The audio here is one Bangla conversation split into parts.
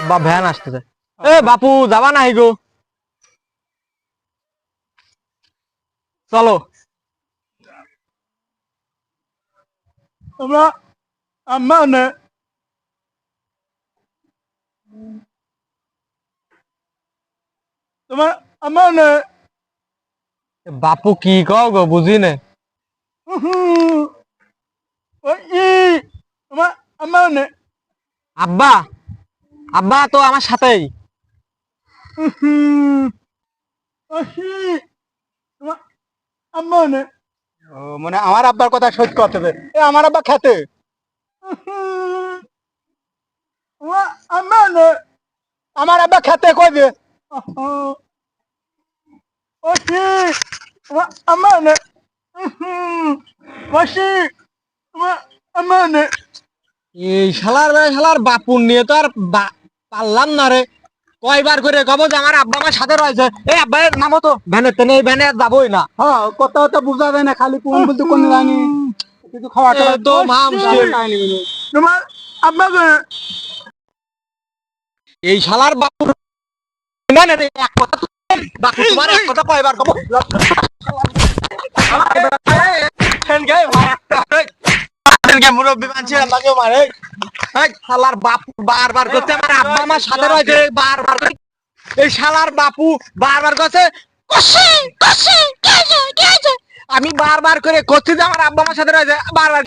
আব্বা ভ্যান আসতেছে। এ বাপু যাবা নাই গো। চলো। তোমরা আম্মা নে। তোমার আম্মা নে। বাপু কি কও গো বুঝি নে। ওই ই তোমার আম্মা নে। আব্বা আব্বা তো আমার সাথেই। ওই তোমার আম্মা নে ও মানে আমার আব্বার কথা সহ্য করতে হবে। আমার আব্বা খেতে। তোমার আম্মা নে আমার আব্বা খেতে কই দে ওই তোমার আম্মা নে ওই নে এই শালার শালার বাপুর নিয়ে তো আর বা- পারলাম না রে কয়বার করে কব যে আমার আব্বা আমার সাথে রয়েছে এই আব্বা নামও তো ভ্যানে তেনে এই ভ্যানে আর যাবোই না হ্যাঁ কথা কথা বোঝা যায় না খালি কোন বলতে কোন জানি কিছু খাওয়া এ তো মা মুশকিল। তোমার আব্বা এই শালার বাপুর না না রে, এক কথা তো- বাপু তোমার এক কথা কয়বার কব মুরব্বী মানছে আমাকেও মারে শালার বাপু বারবার করছে আমার আব্বা আমার সাথে রয়েছে বারবার করে এই শালার বাপু বারবার করছে আমি বারবার করে করছি যে আমার আব্বা আমার সাথে রয়েছে বারবার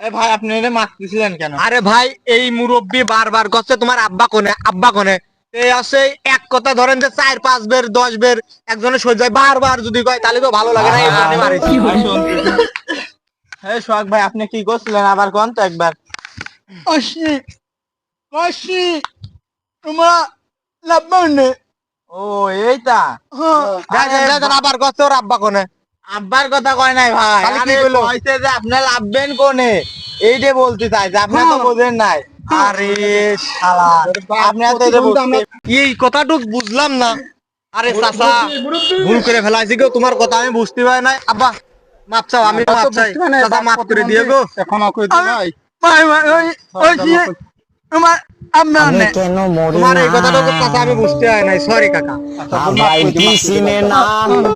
ভাই আপনি এটা মারতেছিলেন কেন আরে ভাই এই মুরব্বী বারবার করছে তোমার আব্বা কোনে আব্বা কোনে এই আছে এক কথা ধরেন যে চার পাঁচ বের দশ বের একজনে সহ্য হয় বারবার যদি কয় তাহলে তো ভালো লাগে না এই হ্যাঁ সোহাগ ভাই আপনি কি করছিলেন আবার কোন তো একবার অসি অসি তোমার লাভবানে ও এইটা? দেখ, আবার ওর আব্বা কোনে? আব্বার কথা কয় নাই ভাই। কইলো? কইছে যে আপনি লাভবেন কোনে? এইটা বলতে চাই যে আপনি তো হ্যাঁ। বোঝেন নাই। আরে শালা আপনি তো এটা বলতে- এই কথাটুক বুঝলাম না। আরে চাচা ভুল করে ফেলাইছি গো তোমার কথা আমি বুঝতে পারি নাই। আব্বা মাপ চাও আমি মাপ চাই। চাচা মাফ করে দিও গো। এখন কই দিই ভাই। ভাই ভাই ওই ওই যে আমার আম্মা কেন মরি তোমার এই কথাটুকু চাচা আমি বুঝতে হয় নাই সরি কাকা। না ভাই দিছিনে না